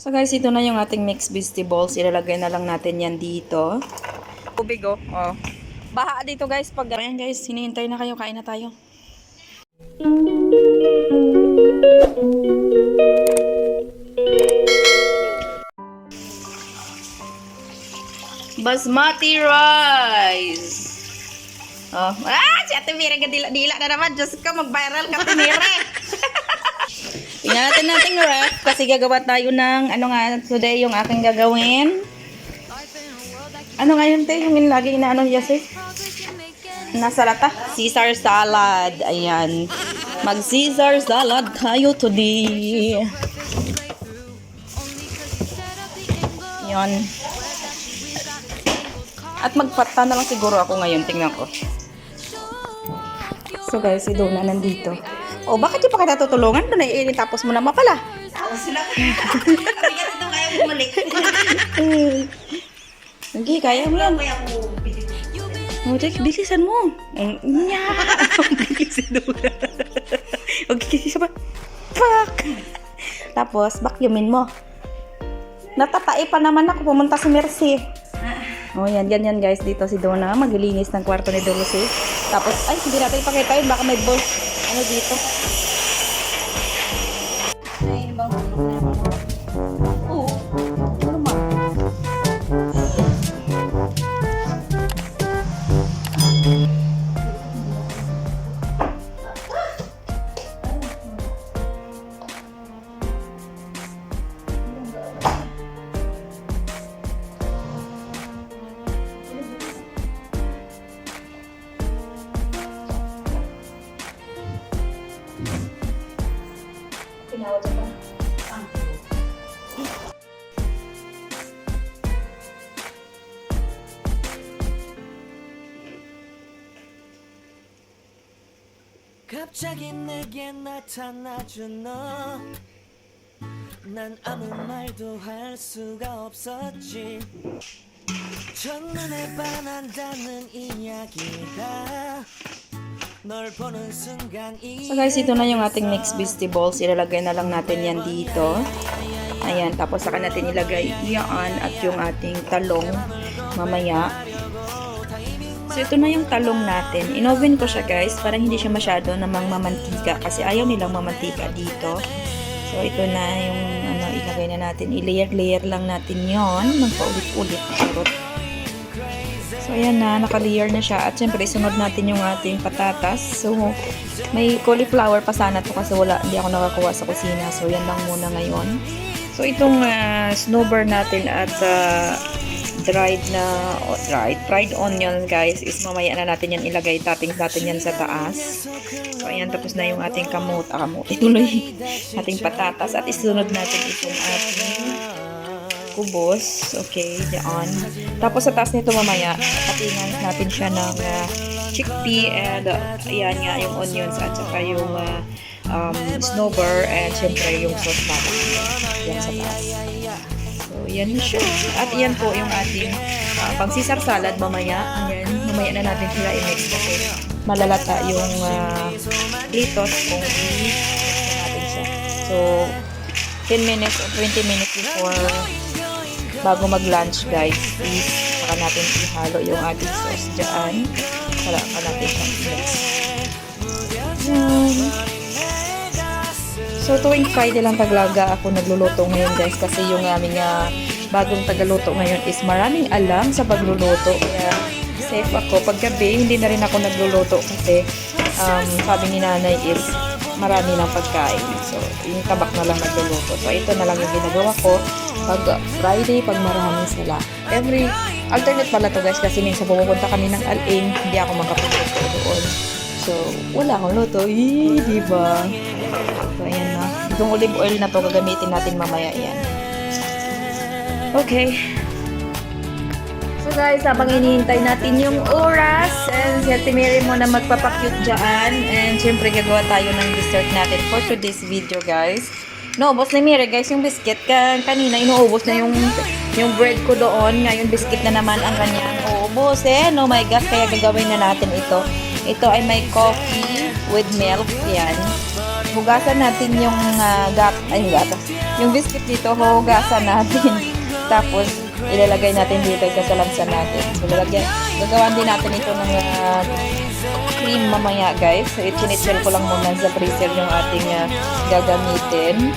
So guys, ito na yung ating mixed vegetables. Ilalagay na lang natin yan dito. Tubig oh. oh. Baha dito guys. Pag... Ayan guys, hinihintay na kayo. Kain na tayo. Basmati rice. Oh. Ah, si Ate Mire, dila-dila na naman. Diyos ko, mag-viral ka, Ate. Tingnan natin natin ref kasi gagawa tayo ng ano nga today yung aking gagawin. Ano nga yun te? Yung lagi inaano niya sis? Nasa lata? Caesar salad. Ayan. Mag Caesar salad tayo today. Yan. At magpata na lang siguro ako ngayon. Tingnan ko. So guys, si Donna nandito. Oh, bakit di pa kita tutulungan? Doon ay tapos mo na mapala. Sila Kami ka dito kaya bumalik. Sige, kaya mo yan. Kaya ako Oh, Jack, bilisan mo. Mm, Nya! Bilisan mo. Okay, kasi pa. Fuck! Tapos, vacuumin mo. Natatai pa naman ako pumunta sa Mercy. Oh, yan, ganyan guys. Dito si Donna maglilinis ng kwarto ni Dulce. Tapos, ay, hindi natin ipakita yun. Baka may boss. Ano dito? 갑자기 내게 나타나준 너. 난 아무 말도 할 수가 없었지. 첫눈에 반한다는 이야기가 널 보는 순간 So guys, ito na yung ating mixed vegetables. Ilalagay na lang natin yan dito. Ayan, tapos saka natin ilagay yan at yung ating talong mamaya. So ito na yung talong natin. Inoven ko siya guys para hindi siya masyado namang mamantika kasi ayaw nilang mamantika dito. So ito na yung ano, ilagay na natin. I-layer-layer lang natin yon ng paulit-ulit. So, ayan na, naka-layer na siya. At syempre, sunod natin yung ating patatas. So, may cauliflower pa sana to kasi wala, hindi ako nakakuha sa kusina. So, yan lang muna ngayon. So, itong ah, snowbird natin at ah, dried na, oh, dried, fried onion guys, is mamaya na natin yan ilagay. Toppings natin yan sa taas. So, ayan, tapos na yung ating kamot, ah, ituloy, ating patatas. At isunod natin itong ating kubos. Okay, diyan. Tapos sa taas nito mamaya, patingan natin siya ng uh, chickpea and uh, ayan nga yung onions at saka yung uh, um, snowbird and syempre yung sauce natin. Yan sa taas. So, yan na siya. At yan po yung ating uh, pang Caesar salad mamaya. Ayan, mamaya na natin sila i-mix kasi malalata yung uh, litos kung i-mix natin siya. So, 10 minutes or 20 minutes before bago mag-lunch guys is saka natin ihalo yung ating sauce dyan para ka natin siyang mix Yan. so tuwing Friday lang taglaga ako nagluluto ngayon guys kasi yung aming ah, bagong tagaluto ngayon is maraming alam sa pagluluto kaya safe ako paggabi hindi na rin ako nagluluto kasi um, sabi ni nanay is marami lang pagkain. So, yung tabak na lang nagluluto. So, ito na lang yung ginagawa ko. Pag Friday, pag marami sila. Every, alternate pala to guys kasi minsan pumupunta kami ng Al-Ain, hindi ako makapagluto doon. So, wala akong luto. Yee, diba? So, ayan na. Itong olive oil na to, gagamitin natin mamaya yan. Okay. So guys, habang inihintay natin yung oras, and si Ate Mary mo na magpapakyut dyan, and syempre gagawa tayo ng dessert natin for today's video guys. Naubos ni Mary guys yung biscuit. Ka kanina inuubos na yung, yung bread ko doon. Ngayon biscuit na naman ang kanyang uubos eh. Oh my gosh, kaya gagawin na natin ito. Ito ay may coffee with milk. Yan. hugasan natin yung uh, gap, ay gato, yung biscuit dito, hugasan natin. Tapos, ilalagay natin dito yung kasalansan natin. So, lalagyan, gagawan din natin ito ng ah, cream mamaya, guys. So, itinitsel ko lang muna sa freezer yung ating ah, gagamitin.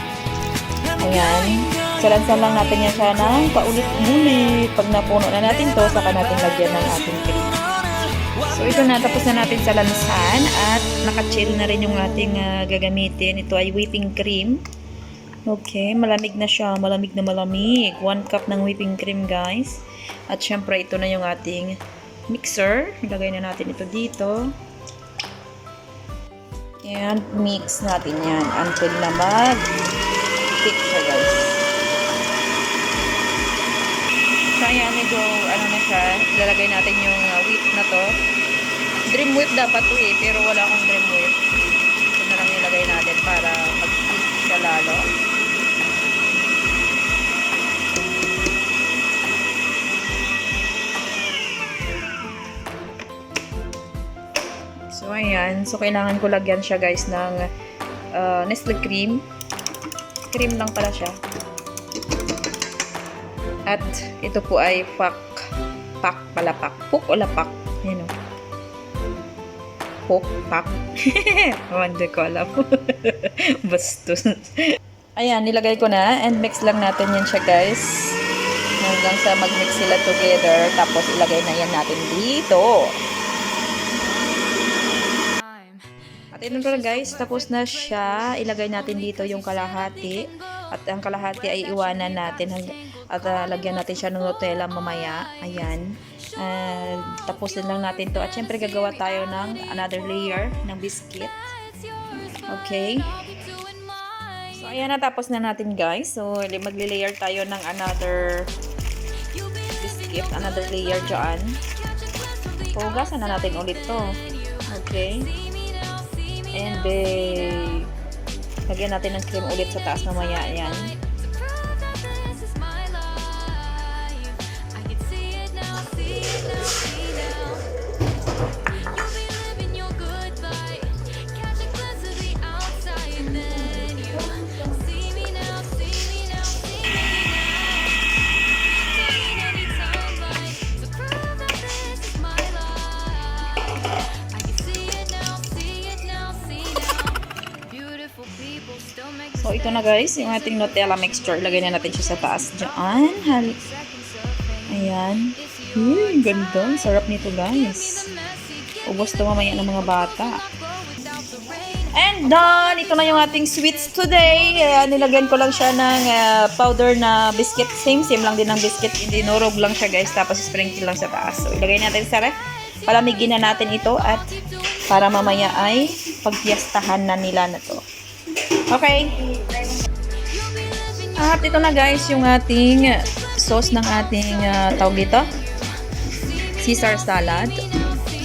Ayan. Salansan lang natin yan siya ng paulit-ulit. Pag napuno na natin to, saka natin lagyan ng ating cream. So, ito na. Tapos na natin sa lansan at naka-chill na rin yung ating ah, gagamitin. Ito ay whipping cream. Okay, malamig na siya. Malamig na malamig. One cup ng whipping cream, guys. At syempre, ito na yung ating mixer. Ilagay na natin ito dito. And mix natin yan until na mag-thick siya, guys. So, ayan, medyo, ano na siya, ilalagay natin yung uh, whip na to. Dream whip dapat to eh, pero wala akong dream whip. Ito na lang nilagay natin para mag-thick siya lalo. So, ayan. So, kailangan ko lagyan siya, guys, ng uh, Nestle cream. Cream lang pala siya. At ito po ay pak. Pak pala pak. Puk o lapak. Yan o. Puk, pak. Hindi ko alam. Bastos. Ayan, nilagay ko na. And mix lang natin yan siya, guys. Hanggang sa mag-mix sila together. Tapos ilagay na yan natin dito. At ito na guys, tapos na siya. Ilagay natin dito yung kalahati. At ang kalahati ay iwanan natin. At ah, lagyan natin siya ng Nutella mamaya. Ayan. And tapusin lang natin to. At syempre gagawa tayo ng another layer ng biscuit. Okay. So ayan na tapos na natin guys. So magli-layer tayo ng another biscuit. Another layer dyan. Hugasan na natin ulit to. Okay. Then, lagyan natin ng cream ulit sa taas mamaya. Ayan. Na guys, yung ating Nutella mixture. Ilagay na natin siya sa taas. Diyan. Hal Ayan. Uy, ganda. Sarap nito guys. Ubos to mamaya ng mga bata. And done! Ito na yung ating sweets today. Ayan, nilagyan ko lang siya ng ah, powder na biscuit. Same, same lang din ng biscuit. Hindi nurog lang siya guys. Tapos sprinkle lang sa taas. So, ilagay natin sa ref. Palamigin na natin ito at para mamaya ay pagpiyastahan na nila na to. Okay. At ito na guys yung ating sauce ng ating uh, tawag dito. Caesar salad.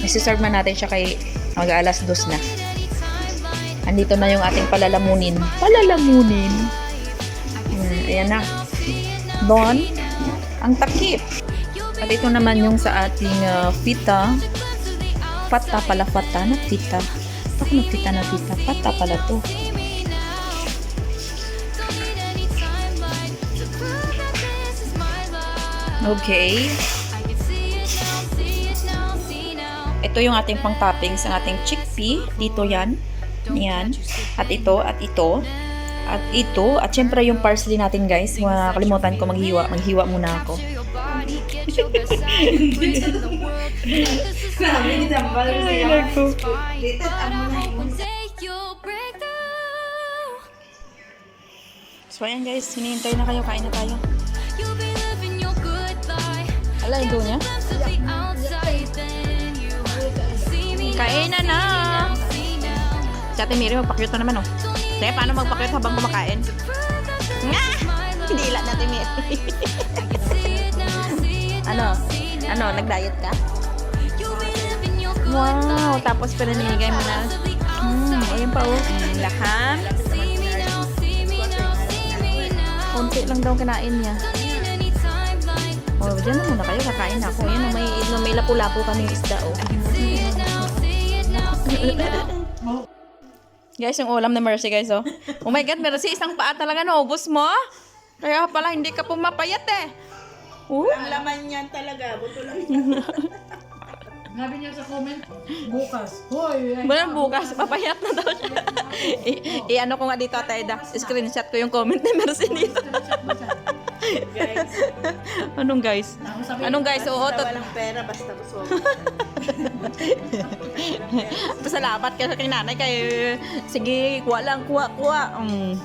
Isi-serve na natin siya kay mag alas dos na. Andito na yung ating palalamunin. Palalamunin. Hmm, ayan na. Don. Ang takip. At ito naman yung sa ating uh, fita. Pata pala pata na fita. Ako na fita na fita. Pata pala to. Okay. Ito yung ating pang toppings, ang ating chickpea. Dito yan. Yan. At ito, at ito. At ito. At syempre yung parsley natin guys. Makakalimutan ko maghiwa. Maghiwa muna ako. Ay, naku. So ayan guys, hinihintay na kayo. Kain na tayo. Ala, yung doon niya. Kain na na! Si Ate Miri, magpakyut na naman oh. Kaya paano magpakyut habang kumakain? Nga! Hindi ila natin Miri. ano? Ano? Nag-diet ka? Wow! Tapos pinanigay mo na. Hmm, ayun pa oh. Mm, Laham. Konti lang daw kinain niya. Oh, dyan na muna kayo. Kakain na ako. Ayan, oh, may, may lapu-lapu kami isda, oh. Guys, yung ulam na Mercy, guys, oh. Oh my God, Mercy, isang paa talaga naubos mo. Kaya pala, hindi ka pumapayat eh. Uh, Ang laman niyan talaga. Buto lang. Sabi niya sa comment, bukas. Hoy, Bulan bukas, papayat na daw siya. I- I-ano ko nga dito, Ate Eda. Screenshot ko yung comment ni Mercy dito. Guys, Anong guys? Anong guys? Oo, tot- walang pera, basta gusto. Pasalamat ka sa kay nanay kay sige, kuha lang, kuha, kuha. Mm.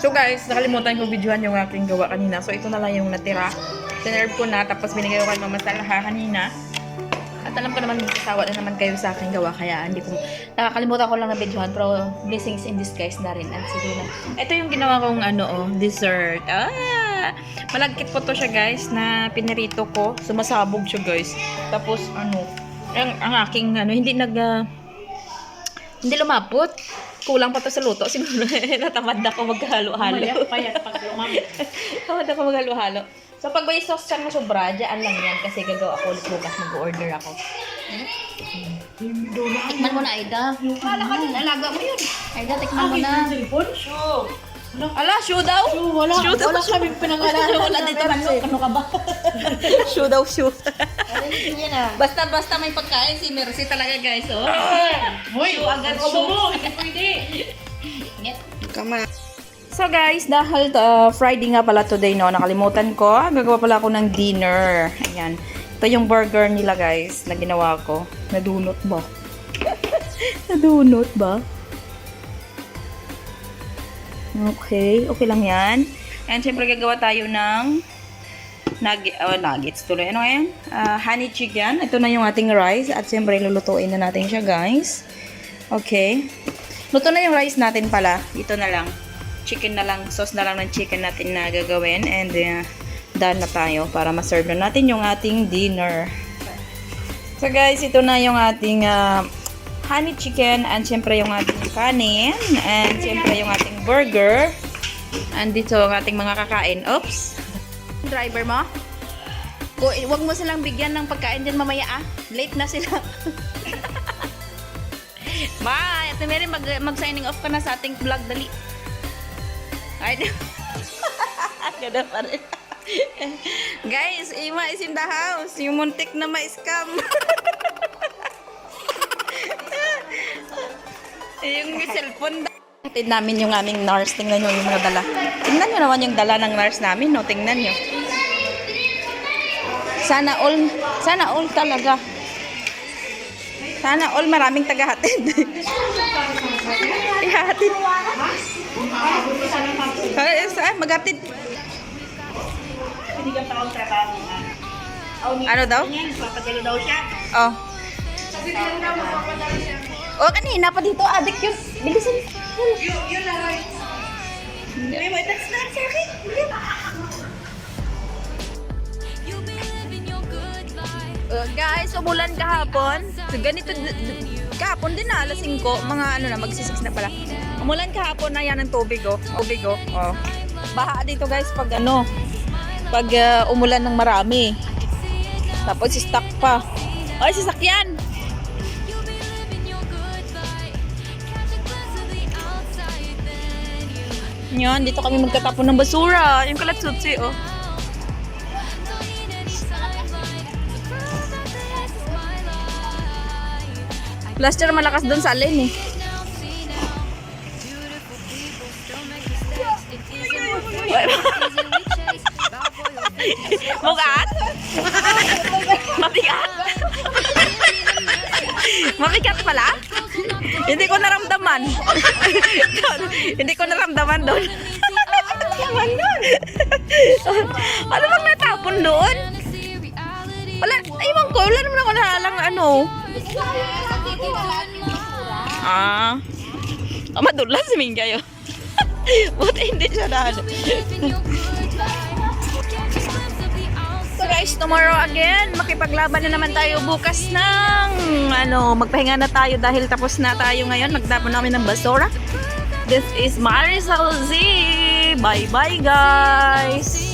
So guys, nakalimutan ko videohan yung aking gawa kanina. So ito na lang yung natira. Sinerve ko na, tapos binigay ko kay Mama Salaha kanina. At alam ko naman, magsasawa na naman kayo sa aking gawa. Kaya hindi ko, nakakalimutan ko lang na videohan. Pero blessings in disguise na rin. At sige na. Ito yung ginawa kong ano, oh, dessert. Ah! Malagkit po to siya guys, na pinirito ko. Sumasabog siya guys. Tapos ano, ang, ang aking ano, hindi nag, ah, hindi lumapot. Kulang pa to sa luto. Siguro natamad ako maghalo-halo. Payat, payat pag lumamit. Tamad ako maghalo-halo. So, pag may sauce siyang sobra, dyan lang yan. Kasi gagawa ako ulit bukas. Mag-order ako. Tikman mo na, Aida. Kala ka din, alaga mo yun. Aida, tikman mo na. Cellphone? Ala, shoe daw? Shoe, wala. Shoe daw. Wala kami pinangalanan. Wala dito man. Ano ka ba? shoe daw, ah. basta, basta may pagkain si Mercy talaga, guys. Oh. Hoy, agad ko mo. Hindi pwede. Kama. So guys, dahil uh, Friday nga pala today, no, nakalimutan ko, gagawa pala ako ng dinner. Ayan. Ito yung burger nila guys, na ginawa ko. Nadunot ba? Nadunot ba? Okay, okay lang yan. And syempre gagawa tayo ng nugget, oh, nuggets tuloy. Ano yan? Ah, honey chicken. Ito na yung ating rice. At syempre lulutuin na natin siya guys. Okay. Luto na yung rice natin pala. Ito na lang. Chicken na lang. Sauce na lang ng chicken natin na gagawin. And uh, done na tayo para ma-serve na natin yung ating dinner. So guys, ito na yung ating ah, honey chicken and syempre yung ating kanin and syempre yung ating burger. And dito ang ating mga kakain. Oops! Driver mo? O, wag mo silang bigyan ng pagkain din mamaya ah. Late na sila. Bye! Ate Mary, mag, mag-signing off ka na sa ating vlog. Dali. Ay, Ganda pa rin. Guys, Ima is in the house. Yung muntik na ma-scam. yung cellphone. Hatid namin yung aming nurse. Tingnan nyo yung mga dala. Tingnan nyo naman yung dala ng nurse namin. No? Tingnan nyo. Sana all, sana all talaga. Sana all maraming tagahatid. Ihahatid. Ay, saan? Maghatid. Binigyan pa akong trabaho na. Ano daw? Yan, papadalo daw siya. Oh. Oh, kanina pa dito. Adik yun. Bilisan. Yun, yun lang. Sabi mo, that's not sa akin. Uh, guys, umulan kahapon. So, ganito, kahapon din na, alas 5, mga ano na, magsisix na pala. Umulan kahapon na yan ng tubig, oh. Tubig, oh. oh. Baha dito, guys, pag ano, pag uh, umulan ng marami. Tapos, stuck pa. Ay, sasakyan! Yan, dito kami magtatapon ng basura. Yung kalatsutsi, oh. Plaster malakas doon sa alin, eh. Mugat? Mabigat? Mabigat pala? Hindi ko naramdaman. Hindi ko naramdaman doon. Naman doon. ano bang natapon doon? Wala, aywan ko, wala naman ako nalang ano. Ah. Ah, madulas min kayo. Buti hindi siya na ano. So guys, tomorrow again, makipaglaban na naman tayo bukas ng ano, magpahinga na tayo dahil tapos na tayo ngayon. Magtapon namin ng basura. This is Marisol Z. Bye-bye guys.